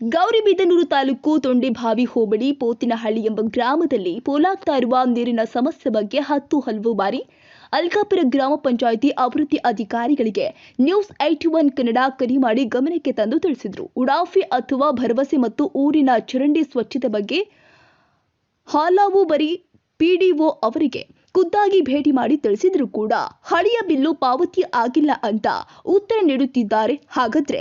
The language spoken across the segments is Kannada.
ಗೌರಿಬಿದನೂರು ತಾಲೂಕು ತೊಂಡೆಭಾವಿ ಹೋಬಳಿ ಪೋತಿನಹಳ್ಳಿ ಎಂಬ ಗ್ರಾಮದಲ್ಲಿ ಪೋಲಾಗ್ತಾ ಇರುವ ನೀರಿನ ಸಮಸ್ಯೆ ಬಗ್ಗೆ ಹತ್ತು ಹಲವು ಬಾರಿ ಅಲ್ಕಾಪುರ ಗ್ರಾಮ ಪಂಚಾಯಿತಿ ಅಭಿವೃದ್ಧಿ ಅಧಿಕಾರಿಗಳಿಗೆ ನ್ಯೂಸ್ ಐಟಿ ಒನ್ ಕನ್ನಡ ಕರೆ ಮಾಡಿ ಗಮನಕ್ಕೆ ತಂದು ತಿಳಿಸಿದರು. ಉಡಾಫಿ ಅಥವಾ ಭರವಸೆ ಮತ್ತು ಊರಿನ ಚರಂಡಿ ಸ್ವಚ್ಛತೆ ಬಗ್ಗೆ ಹಾಲಾವು ಬರೀ ಪಿಡಿಒ ಅವರಿಗೆ ಖುದ್ದಾಗಿ ಭೇಟಿ ಮಾಡಿ ತಿಳಿಸಿದ್ರು ಕೂಡ ಹಳೆಯ ಬಿಲ್ಲು ಪಾವತಿ ಆಗಿಲ್ಲ ಅಂತ ಉತ್ತರ ನೀಡುತ್ತಿದ್ದಾರೆ. ಹಾಗಾದ್ರೆ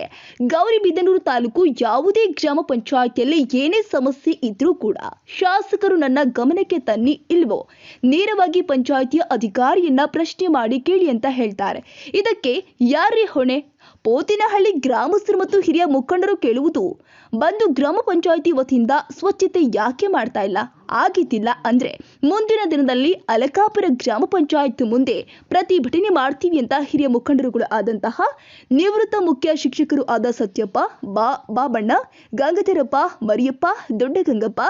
ಗೌರಿಬಿದನೂರು ತಾಲೂಕು ಯಾವುದೇ ಗ್ರಾಮ ಪಂಚಾಯಿತಿಯಲ್ಲಿ ಏನೇ ಸಮಸ್ಯೆ ಇದ್ರೂ ಕೂಡ ಶಾಸಕರು ನನ್ನ ಗಮನಕ್ಕೆ ತನ್ನಿ ಇಲ್ವೋ? ನೇರವಾಗಿ ಪಂಚಾಯಿತಿಯ ಅಧಿಕಾರಿಯನ್ನ ಪ್ರಶ್ನೆ ಮಾಡಿ ಕೇಳಿ ಅಂತ ಹೇಳ್ತಾರೆ. ಇದಕ್ಕೆ ಯಾರೇ ಹೊಣೆ? ಪೋತಿನಹಳ್ಳಿ ಗ್ರಾಮಸ್ಥರು ಮತ್ತು ಹಿರಿಯ ಮುಖಂಡರು ಕೇಳುವುದು ಬಂದು ಗ್ರಾಮ ಪಂಚಾಯಿತಿ ವತಿಯಿಂದ ಸ್ವಚ್ಛತೆ ಯಾಕೆ ಮಾಡ್ತಾ ಇಲ್ಲ? ಆಗಿದ್ದಿಲ್ಲ ಅಂದ್ರೆ ಮುಂದಿನ ದಿನದಲ್ಲಿ ಅಲಕಾಪುರ ಗ್ರಾಮ ಪಂಚಾಯತ್ ಮುಂದೆ ಪ್ರತಿಭಟನೆ ಮಾಡ್ತೀವಿ ಅಂತ ಹಿರಿಯ ಮುಖಂಡರುಗಳು ಆದಂತಹ ನಿವೃತ್ತ ಮುಖ್ಯ ಶಿಕ್ಷಕರು ಆದ ಸತ್ಯಪ್ಪ, ಬಾ, ಬಾಬಣ್ಣ, ಗಂಗಾಧರಪ್ಪ, ಮರಿಯಪ್ಪ, ದೊಡ್ಡಗಂಗಪ್ಪ,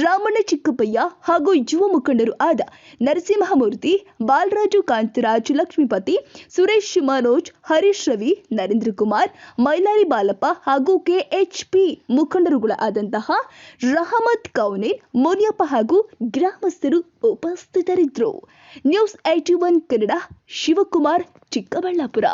ರಾಮಣ್ಣ ಚಿಕ್ಕಪ್ಪಯ್ಯ ಹಾಗೂ ಯುವ ಮುಖಂಡರು ಆದ ನರಸಿಂಹಮೂರ್ತಿ, ಬಾಲರಾಜು ಕಾಂತರಾಜ್, ಲಕ್ಷ್ಮೀಪತಿ, ಸುರೇಶ್ ಮನೋಜ್, ಹರೀಶ್ ರವಿ, ನರೇಂದ್ರ ಕುಮಾರ್, ಮೈಲಾರಿ ಬಾಲಪ್ಪ ಹಾಗೂ ಕೆಎಚ್ಪಿ ಮುಖಂಡರುಗಳ ಆದಂತಹ ರಹಮತ್ ಕೌನೆ, ಮುನಿಯಪ್ಪ ಹಾಗೂ ಗ್ರಾಮಸ್ಥರು ಉಪಸ್ಥಿತರಿದ್ದರು. News at one Kannada, Shivakumar, Chikkaballapura.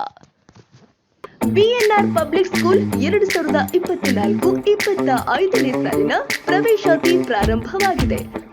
BNR public school ಎರಡು ಸಾವಿರದ ಇಪ್ಪತ್ನಾಲ್ಕು, ಇಪ್ಪತ್ತ ಐದನೇ ಸಾಲಿನ ಪ್ರವೇಶಾತಿ ಪ್ರಾರಂಭವಾಗಿದೆ.